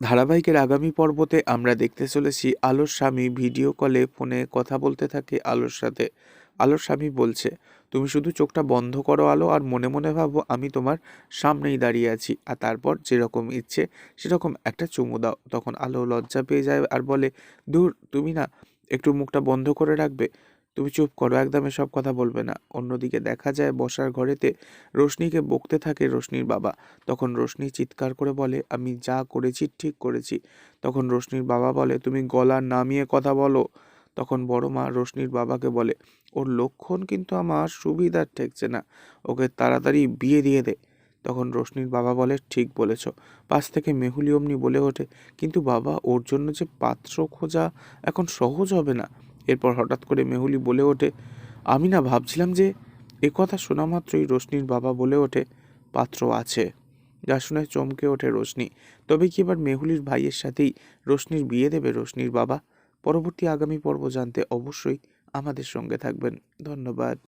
ধারাবাহিকের আগামী পর্বতে আমরা দেখতে চলেছি আলোর স্বামী ভিডিও কলে ফোনে কথা বলতে থাকে আলোর সাথে। আলোর স্বামী বলছে, তুমি শুধু চোখটা বন্ধ করো আলো আর মনে মনে ভাবো আমি তোমার সামনেই দাঁড়িয়ে আছি। আর তারপর যেরকম ইচ্ছে সেরকম একটা চুমু দাও। তখন আলো লজ্জা পেয়ে যায় আর বলে, দূর, তুমি না একটু মুখটা বন্ধ করে রাখবে? তুমি চুপ করো, একদম এসব কথা বলবে না। অন্যদিকে দেখা যায়, বসার ঘরেতে রোশনিকে বকতে থাকে রোশনির বাবা। তখন রোশনি চিৎকার করে বলে, আমি যা করেছি, ঠিক করেছি। তখন রোশনির বাবা বলে, তুমি গলা নামিয়ে কথা বলো। তখন বড় মা রোশনির বাবাকে বলে, ওর লক্ষণ কিন্তু আমার সুবিধার ঠেকছে না। ওকে তাড়াতাড়ি বিয়ে দিয়ে দে। তখন রোশনির বাবা বলে, ঠিক বলেছ। পাশ থেকে মেহুলি অমনি বলে ওঠে, কিন্তু বাবা, ওর জন্য যে পাত্র খোঁজা এখন সহজ হবে না। এরপর হঠাৎ করে মেহুলি বলে ওঠে, আমি না ভাবছিলাম যে এ কথা শোনা মাত্রই রোশনির বাবা বলে ওঠে, পাত্র আছে। যা শুনে চমকে ওঠে রোশনি। তবে কি এবার মেহুলির ভাইয়ের সাথেই রোশনির বিয়ে দেবে রোশনির বাবা? পরবর্তী আগামী পর্ব জানতে অবশ্যই আমাদের সঙ্গে থাকবেন। ধন্যবাদ।